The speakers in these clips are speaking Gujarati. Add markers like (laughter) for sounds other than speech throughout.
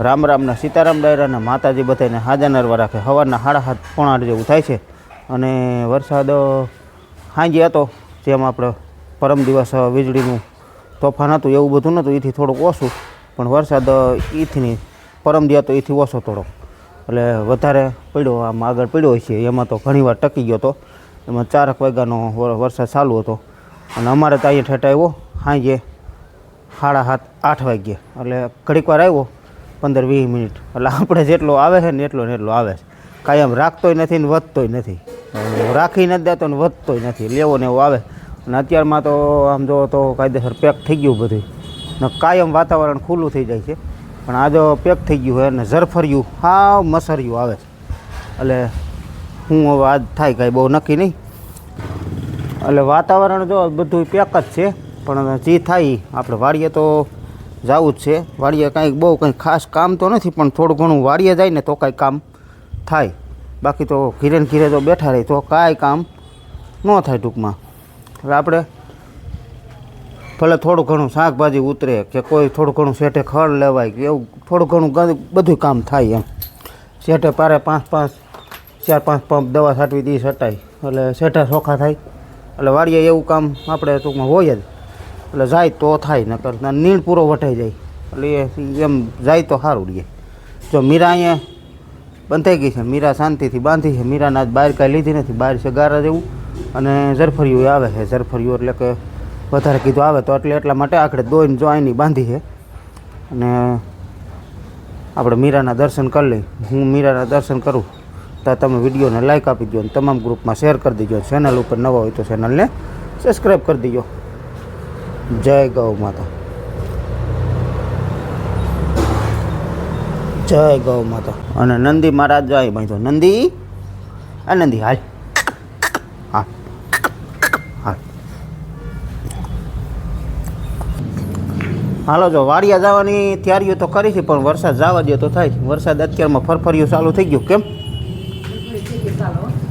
રામ રામના સીતારામ ડાયરાના માતાજી બધાને હાજા નરવા રાખે. હવારના હાડા હાથ પોણા જેવું થાય છે. અને વરસાદ સાંજે હતો, જેમ આપણે પરમ દિવસ વીજળીનું તોફાન હતું, એવું બધું નહોતું એથી થોડુંક ઓછું. પણ વરસાદ એથી પરમ દી તો એથી ઓછો થોડોક એટલે વધારે પડ્યો, આમ આગળ પડ્યો છે. એમાં તો ઘણીવાર ટકી ગયો હતો. એમાં ચારક વાગ્યાનો વરસાદ ચાલુ હતો. અને અમારે તો અહીંયા ઠેઠ આવ્યો સાંજે સાડા સાત આઠ વાગ્યે. એટલે ઘડીક વાર આવ્યો પંદર વીસ મિનિટ. એટલે આપણે જેટલો આવે છે ને એટલો ને એટલો આવે છે. કાયમ રાખતોય નથી ને વધતોય નથી. રાખી નથી દેતો ને વધતોય નથી. લેવો ને એવો આવે. અને અત્યારમાં તો આમ જો તો કાયદેસર પેક થઈ ગયું બધું. ને કાયમ વાતાવરણ ખુલ્લું થઈ જાય છે. પણ આ જો પેક થઈ ગયું હોય અને ઝરફર્યું, હાવ મસર્યું આવે છે. એટલે હું હવે આજ થાય કાંઈ બહુ નક્કી નહીં. એટલે વાતાવરણ જો બધું પેક જ છે. પણ જે થાય આપણે વાડીએ તો જવું જ છે. વાડીએ કાંઈક બહુ કંઈ ખાસ કામ તો નથી, પણ થોડું ઘણું વાડીએ જાય ને તો કાંઈ કામ થાય. બાકી તો ઘીરે ઘીરે તો બેઠા રહી, તો કાંઈ કામ ન થાય ટૂંકમાં. એટલે આપણે ભલે થોડું ઘણું શાકભાજી ઉતરે કે કોઈ થોડું ઘણું શેઠે ખડ લેવાય કે એવું, થોડું ઘણું બધું કામ થાય એમ. શેઠે પારે પાંચ પાંચ, ચાર પાંચ પંપ દવા છાંટવી દી છટાય. એટલે શેઠા ચોખ્ખા થાય. એટલે વાડીએ એવું કામ આપણે ટૂંકમાં હોય જ. એટલે જાય તો થાય ન કરતા નીણ પૂરો વટાઈ જાય. એટલે એમ જાય તો સારું રહે. જો મીરા અહીંયા બંધાઈ ગઈ છે, મીરા શાંતિથી બાંધી છે. મીરાના બહાર કાંઈ લીધી નથી, બહાર છે ગારા જેવું. અને ઝરફરિયું આવે છે ઝરફરિયું એટલે કે વધારે કીધું આવે તો એટલે એટલા માટે આખડે દોઈને જો આની બાંધી છે. અને આપણે મીરાના દર્શન કરી લઈ હું મીરાના દર્શન કરું, તો તમે વિડીયોને લાઈક આપી દો અને તમામ ગ્રુપમાં શેર કરી દેજો. ચેનલ ઉપર નવા હોય તો ચેનલને સબસ્ક્રાઈબ કરી દેજો. જય ગૌ માતા. જય ગૌ માતા. અને નંદી મહારાજ જાય ભાઈ તો નંદી? આ નંદી હાલ. હા. હા હાલો જો વાડિયા જવાની તૈયારીઓ તો કરી છે પણ વરસાદ જવા દે તો થાય વરસાદ અત્યારમાં ફરફરિયું ચાલુ થઈ ગયું. કેમ?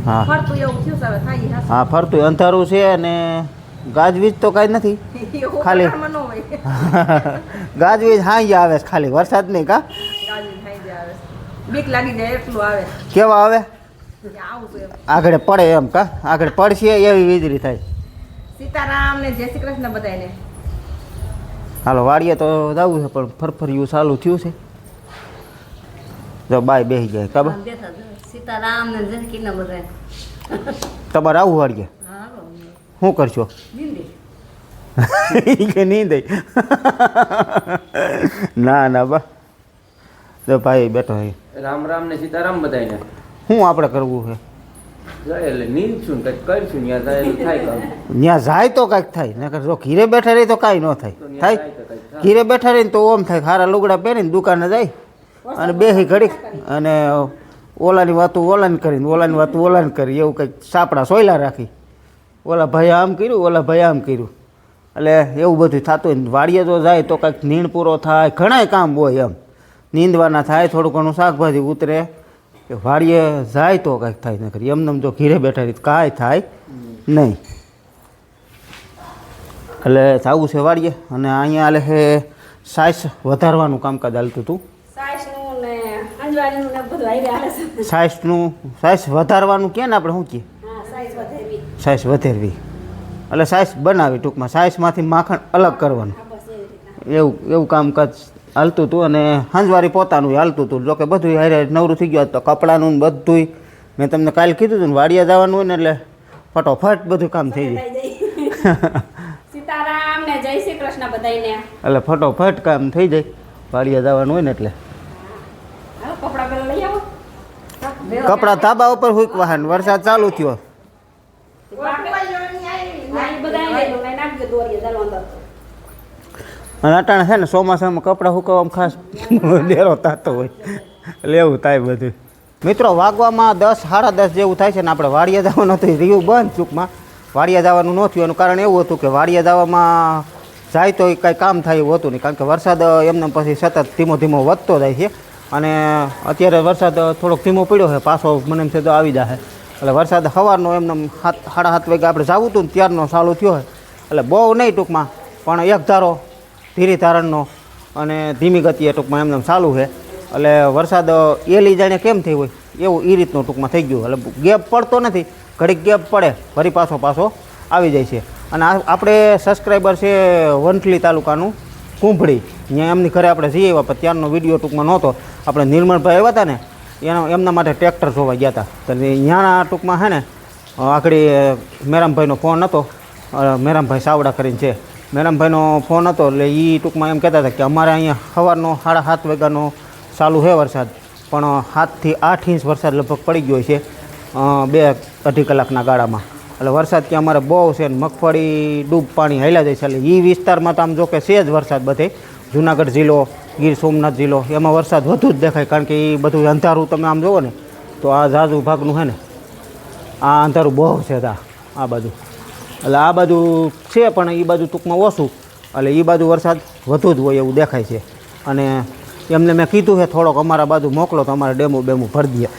હા. છે હા ફરતું અંધારું છે અને ગાજવીજ તો કાંઈ નથી. (laughs) ખાલી-. (laughs) ગાજવીજ હાઈ આવે છે ખાલી વરસાદ નહીં કા. બીક લાગી જાય એટલું આવે. કેવા આવે. આગળ પડે એમ કા? આગળ પડશે એવી વીજળી થાય. સીતારામ ને જય શ્રી કૃષ્ણ બધાને હાલો વાડીએ તો જવું છે પણ ફરફરિયું ચાલુ થયું છે. જો બાય બેસી જાય ખબર? સીતારામ ને જય શ્રી કૃષ્ણ બધાને તમારે આવું વાડીએ? શું કરશો? કે નહીં દઈ ના ના બા. તો ભાઈ બેઠો છે રામ રામ ને સીતારામ બધાને શું આપણે કરવું છે ત્યાં જાય તો કાંઈક થાય નકર જો ઘીરે બેઠા રહી તો કાંઈ ન થાય. થાય. ઘીરે બેઠા રહીને તો ઓમ થાય ખારા લુગડા પહેરીને દુકાને જાય. અને બેસી ઘડીક અને ઓલાની વાતું ઓલાને કરીને ઓલાની વાતું ઓલાને કરી એવું કંઈક સાપડા સોયલા રાખી. ઓલા ભાઈ આમ કર્યું ઓલા ભાઈ આમ કર્યું. એટલે એવું બધું થતું હોય વાડીએ તો જાય તો કાંઈક નીણ પૂરો થાય ઘણાય કામ હોય એમ. નીંદવાના થાય થોડું ઘણું શાકભાજી ઉતરે. કે વાડીએ જાય તો કાંઈક થાય નકર એમને જો ઘીરે બેઠા રહી કાંઈ થાય નહીં. એટલે જવું છે વાડીએ. અને અહીંયા આલે છે સાઈઝ વધારવાનું કામકાજ હાલતું હતું. ને ને સાઈઝનું સાઈઝ વધારવાનું કે ને આપણે શું કહીએ હા વધેવી વધેરવી. એટલે સાઇઝ બનાવી ટૂંકમાં. સાઇઝમાંથી માખણ અલગ કરવાનું. એવી એવું એવું કામકાજ હાલતું હતું અને હાંજવારી પોતાનું હાલતું હતું. જોકે બધું હારે નવરું થઈ ગયું. તો કપડાનું ને બધુંય. મેં તમને કાલે કીધું હતું ને વાડિયા જવાનું હોય ને એટલે ફટોફટ બધું કામ થઈ જાય. (laughs) સીતારામ ને જય શ્રી કૃષ્ણ બધાને એટલે ફટોફટ કામ થઈ જાય. વાડિયા જવાનું હોય ને એટલે. કપડા ધાબા ઉપર હુકવા ને વરસાદ ચાલુ થયો. અને અટાણે છે ને ચોમાસામાં કપડાં સુકવવામાં ખાસ ડેરો થતો હોય. લેવું થાય બધું. મિત્રો, વાગવામાં દસ, સાડા દસ જેવું થાય છે ને આપણે વાડિયા જવાનું હતું રહ્યું બંધ ચૂકમાં વાડિયા જવાનું ન થયું, એનું કારણ એવું હતું કે વાડિયા જવામાં જાય તો કાંઈ કામ થાય એવું હતું નહીં, કારણ કે વરસાદ એમને પછી સતત ધીમો ધીમો વધતો જાય છે. અને અત્યારે વરસાદ થોડોક ધીમો પડ્યો છે, પાછો મને એમ છે તો આવી જશે એટલે વરસાદ સવારનો એમને સાત, સાડા સાત વાગે આપણે જવું હતું ને ત્યારનો ચાલુ થયો હોય એટલે બહુ નહીં ટૂંકમાં, પણ એક ધારો ધીરી ધારણનો અને ધીમી ગતિએ ટૂંકમાં એમને ચાલુ છે એટલે વરસાદ એલી જાણે કેમ થઈ હોય, એવું એ રીતનું ટૂંકમાં થઈ ગયું. એટલે ગેપ પડતો નથી, ઘડીક ગેપ પડે, ફરી પાછો પાછો આવી જાય છે. અને આપણે સબસ્ક્રાઈબર છે વંથલી તાલુકાનું કુંભળી. ત્યાં એમની ઘરે આપણે જઈએ એવા પણ ત્યારનો વીડિયો ટૂંકમાં નહોતો. આપણે નિર્મળભાઈ આવ્યા હતા ને એના એમના માટે ટ્રેક્ટર જોવા ગયા હતા તો અહીંયાના ટૂંકમાં છે ને, આગળ મેરામભાઈનો ફોન હતો. મેરામભાઈ સાવડા કરીને છે. મેરામભાઈનો ફોન હતો એટલે એ ટૂંકમાં એમ કહેતા હતા કે અમારે અહીંયા સવારનો સાડા સાત વાગ્યાનો ચાલુ છે વરસાદ. પણ સાતથી આઠ ઇંચ વરસાદ લગભગ પડી ગયો છે બે અઢી કલાકના ગાળામાં. એટલે વરસાદ કે અમારે બહુ છે ને, મગફળી ડૂબ પાણી હાલ્યા જાય છે. એટલે એ વિસ્તારમાં તો આમ જો કે છે જ વરસાદ બધે. જુનાગઢ જિલ્લો ગીર સોમનાથ જિલ્લો. એમાં વરસાદ વધુ જ દેખાય કારણ કે એ બધું અંધારું તમે આમ જુઓ ને, તો આ ઝાઝુ ભાગનું છે ને, આ અંધારું બહુ છે તા, આ બાજુ. એટલે આ બાજુ છે પણ એ બાજુ ટૂંકમાં ઓછું. એટલે એ બાજુ વરસાદ વધુ જ હોય એવું દેખાય છે. અને એમને મેં કીધું છે થોડોક અમારા બાજુ મોકલો તો અમારે ડેમો બેમો ભરી દઈએ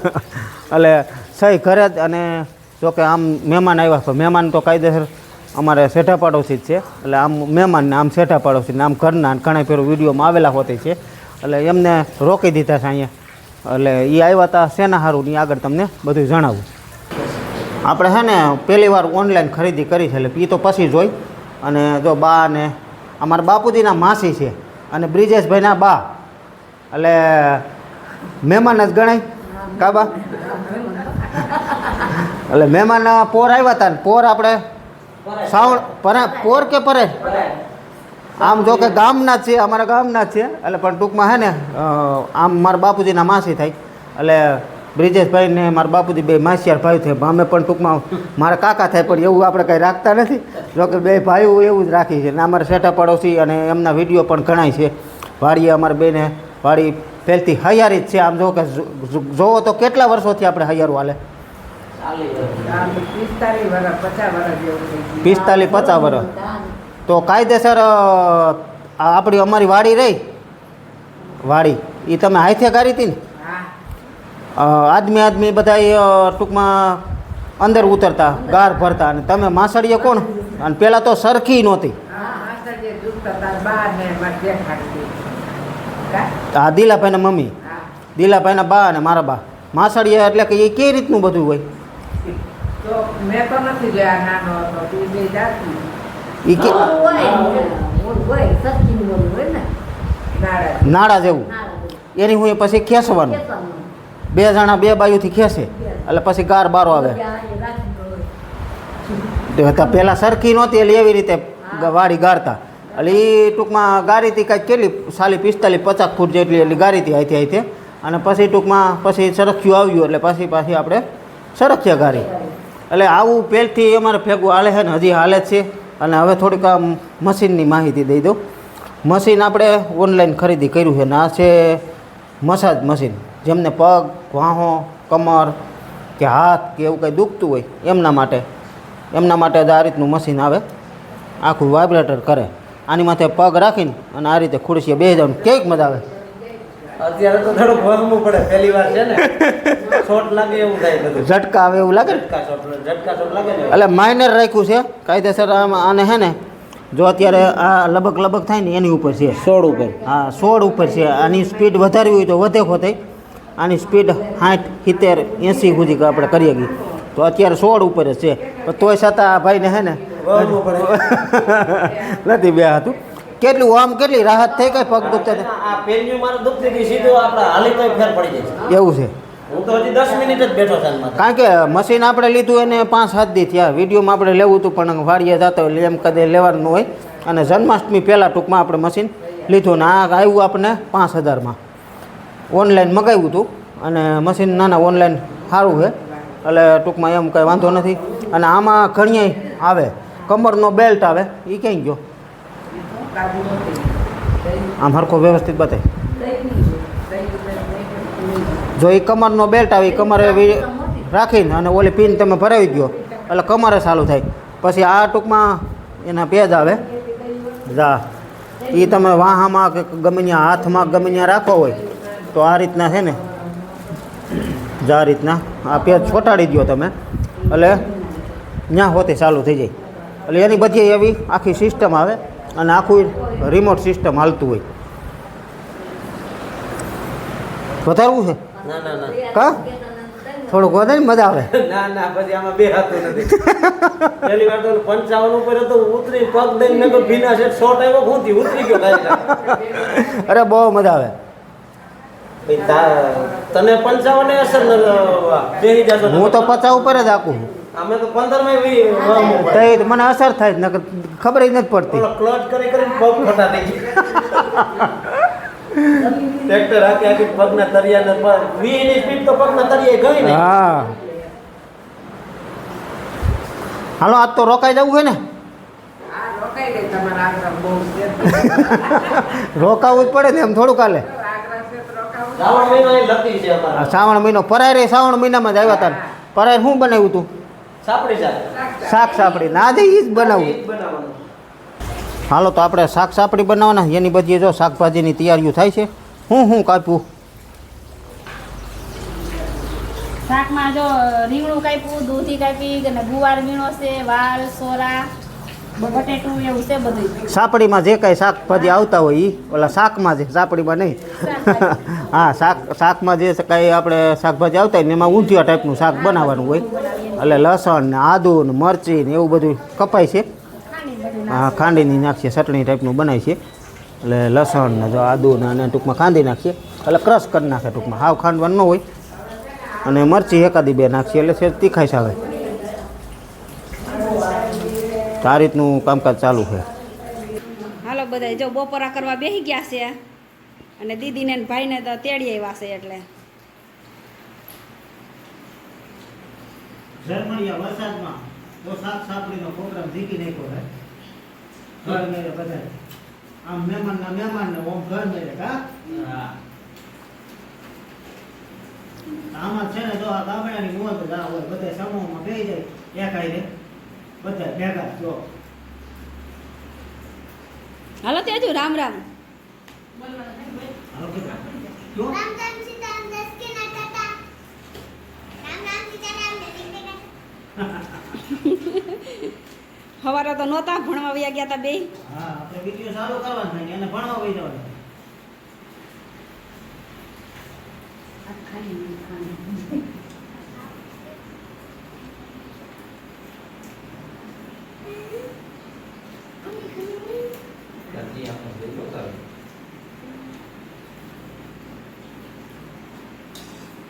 (laughs) એટલે સહી ઘરે જ અને જોકે આમ મહેમાન આવ્યા તો મહેમાન તો કાયદેસર અમારે શેઠા પાડોશી જ છે. એટલે આમ મહેમાનને આમ શેઠા પાડોશી આમ ઘરના ઘણા ફેરું વિડીયોમાં આવેલા હોતી છે. એટલે એમને રોકી દીધા છે અહીંયા. એટલે એ આવ્યા હતા શેના હારું ની આગળ તમને બધું જણાવું. આપણે છે ને પહેલી વાર ઓનલાઈન ખરીદી કરી છે, એટલે એ તો પછી જોઈ. અને જો બા ને અમારા બાપુજીના માસી છે અને બ્રિજેશભાઈના બા. એટલે મહેમાન જ ગણાય. કાબા એટલે મહેમાન પોર આવ્યા હતા ને પોર આપણે સાવણ પરે પોર કે પરે આમ જો કે ગામના જ છે અમારા ગામના જ છે એટલે પણ ટૂંકમાં હે ને આમ મારા બાપુજીના માસી થાય. એટલે બ્રિજેશભાઈ ને મારા બાપુજી બે માસિયાર ભાઈ થાય અમે પણ ટૂંકમાં મારા કાકા થાય પણ એવું આપણે કંઈ રાખતા નથી. જો કે બે ભાઈઓ એવું જ રાખી છે. ને અમારા શેઠા પડોશી અને એમના વીડિયો પણ ઘણાય છે. વાડીએ અમારા બેને વાડી પહેલથી હૈયારી જ છે. આમ જો કે જોવો તો કેટલા વર્ષોથી આપણે હૈયારું હાલે. પિસ્તાલીસ પચાસ વર્ષ તો કાયદેસર આપણી અમારી વાડી રહી? વાડી. એ તમે હાથે કાઢી હતી ને? આદમી આદમી બધા ટૂંકમાં અંદર ઉતરતા ગાર ભરતા. અને તમે માસળીએ કોણ? અને પહેલાં તો સરખી નહોતી. હા દિલાભાઈના મમ્મી. દિલાભાઈના બા અને મારા બા. માસડીએ એટલે કે એ કઈ રીતનું બધું હોય? તો મેં તો નથી જોયા નાનો હતો તે બે જાતી એ કે નાડા જેવું. એની હું પછી ખેંચવાનું? બે જણા બે બાજુથી ખેંચે? એટલે પછી ગાર બારો આવે. પહેલાં સરખી નહોતી એટલે એવી રીતે વાડી ગાળતા એટલે એ ટૂંકમાં ગારીથી કાંઈક કેટલી? સાલી પિસ્તાલીસ પચાસ ફૂટ જેટલી એટલી ગારીથી આઈથી આઈથી. અને પછી ટૂંકમાં પછી સરખ્યું આવ્યું એટલે પછી પાછી આપણે સરખ્યા ગારી એટલે આવું પહેલથી અમારે ભેગું હાલે છે ને હજી હાલે છે. અને હવે થોડીક આમ મશીનની માહિતી દઈ દઉં. મશીન આપણે ઓનલાઈન ખરીદી કર્યું છે ને આ છે મસાજ મશીન. જેમને પગ, વાહો, કમર કે હાથ કે એવું કંઈ દુખતું હોય એમના માટે. એમના માટે જ આ રીતનું મશીન આવે. આખું વાઇબ્રેટર કરે. આની માથે પગ રાખીને અને આ રીતે ખુરશીએ બે જવાનું કેક મજા આવે. અત્યારે તો થોડું ભોગવું પડે પહેલી વાર છે ને. (laughs) શોટ લાગે એવું થાય બધું. ઝટકા આવે એવું લાગે ઝટકા શોટ ઝટકા શોટ લાગે એટલે માઇનર રાખ્યું છે કાયદેસર આને છે ને જો અત્યારે આ લબક લબક થાય ને એની ઉપર છે. સોળ ઉપર. હા સોળ ઉપર છે. આની સ્પીડ વધારવી હોય તો વધે ખોતે આની સ્પીડ સાઠ સિત્તેર એંસી સુધી આપણે કરીએ ગઈ તો અત્યારે સોળ ઉપર જ છે. પણ તોય છતાં આ ભાઈને હે ને (laughs) નથી બે હતું કેટલું આમ કેટલી રાહત થઈ ગઈ પગ દુખતા? આ પેન્યુ મારું દુખતી હતી સીધું આપણે હાલી તો ફેર પડી જાય એવું છે. હું તો હજી દસ મિનિટ જ બેઠો છું કારણ કે મશીન આપણે લીધું એને પાંચ સાત દી થયા. વિડીયોમાં આપણે લેવું હતું પણ વાડીએ જતા હોય એમ કદે લેવાનું હોય. અને જન્માષ્ટમી પહેલાં ટૂંકમાં આપણે મશીન લીધું ને આ આવ્યું આપણને પાંચ હજારમાં. ઓનલાઈન મગાવ્યું હતું. અને મશીન નાના ઓનલાઈન સારું છે. એટલે ટૂંકમાં એમ કંઈ વાંધો નથી. અને આમાં ઘણીય આવે. કમરનો બેલ્ટ આવે. એ ક્યાંય ગયો? આમ હરખો વ્યવસ્થિત બતાય. જો એ કમરનો બેલ્ટ આવે, એ કમરે રાખીને અને ઓલી પિન તમે ભરાવી દો એટલે કમરે ચાલુ થાય. પછી આ ટૂંકમાં એના પેજ આવે. જા. એ તમે વાહામાં કે ગમે ત્યાં, હાથમાં ગમે ત્યાં રાખવો હોય, તો આ રીતના છે ને, જા રીતના. આ પેજ છોટાડી દો તમે, એટલે ત્યાં હોતે ચાલુ થઈ જાય. એટલે એની બધી એવી આખી સિસ્ટમ આવે. અને આખું રિમોટ સિસ્ટમ હાલતું હોય. વધારવું છે? કા? થોડુંક વધારે મજા આવે. ના ના પછી આમાં બે હાથું નથી. પહેલી વાર તો પંચાવન ઉપર તો ઉતરી પગ દઈને તો ભીના છે શોટ આવ્યો ખૂંથી ઉતરી ગયો અરે બહુ મજા આવે. તને પંચાવન અસર ન હું તો પચાવ ઉપર જ આકું અમે તો પંદરમાં વી તો મને અસર થાય જ નકર ખબર જ નથી પડતી. ક્લચ કરી કરીને પગ ફટા થઈ ટ્રેક્ટર આખી આખી પગના તરિયાને વી ની સ્પીડ તો પગના તરિયે ગઈ ને. હા. હાલો આજ તો રોકાઈ જવું છે ને? રોકાવું જ પડે ને એમ થોડું કાલે મહિનો શ્રાવણ મહિનો પરાય રે શ્રાવણ મહિનામાં જ આવ્યા હતા પરાય શું બનાવ્યું તું? સાપડી શાક સાપડી. ના જે એ જ બનાવવું હાલો તો આપણે શાક સાપડી બનાવવાના. એની બધી જો શાકભાજીની તૈયારીઓ થાય છે હું હું કાપ્યું? શાકમાં જો રીંગણું કાપ્યું દૂધી કાપી અને ગુવાર વીણો છે વાલ સોરા બટેટું એવું છે બધું. સાપડીમાં જે કાંઈ શાકભાજી આવતા હોય એ ઓલા શાકમાં જે સાપડીમાં નહીં. હા શાક શાકમાં જે કાંઈ આપણે શાકભાજી આવતા હોય ને એમાં ઊંધિયા ટાઈપનું શાક બનાવવાનું હોય. એટલે લસણ ને આદું ને મરચી ને એવું બધું કપાય છે. હા ખાંડીની નાખીએ ચટણી ટાઈપનું બનાવી છે. એટલે લસણ ને જો આદુ ને અને ટૂંકમાં ખાંડી નાખીએ. એટલે ક્રશ કરી નાખે ટૂંકમાં હાવ ખાંડવાનું ન હોય. અને મરચી એકાદી બે નાખીએ એટલે છે તીખાઈ આવે તો આ રીતનું કામકાજ ચાલુ છે. હાલો બધા જો બપોરા કરવા બેસી ગયા છે અને દીદીને ભાઈને તો તેડી આવ્યા છે એટલે. ઝરમણિયા વરસાદમાં તો શાક સાપડીનો પ્રોગ્રામ ઝીકી નાખ્યો હે ઘર મેરે બધા. આમ મહેમાનના મહેમાનને ઓમ ઘર મેરે કા આમાં છે ને જો આ ગામડાની મોત જ આ હોય. બધા સમૂહમાં બે જાય એકાઈ રે બધા ભેગા જો. હાલો તેજુ રામ રામ. હાલો બધા. જો. રામ રામ સીતારામ દસ કે ના ટાટા રામ રામ સીતારામ ને રીંગણે સવારે તો નહોતા ભણવા વયા ગયા હતા બે હા આપણે વિડિયો સારો કરવાનો થાય ને એને ભણવા વઈ જવાનું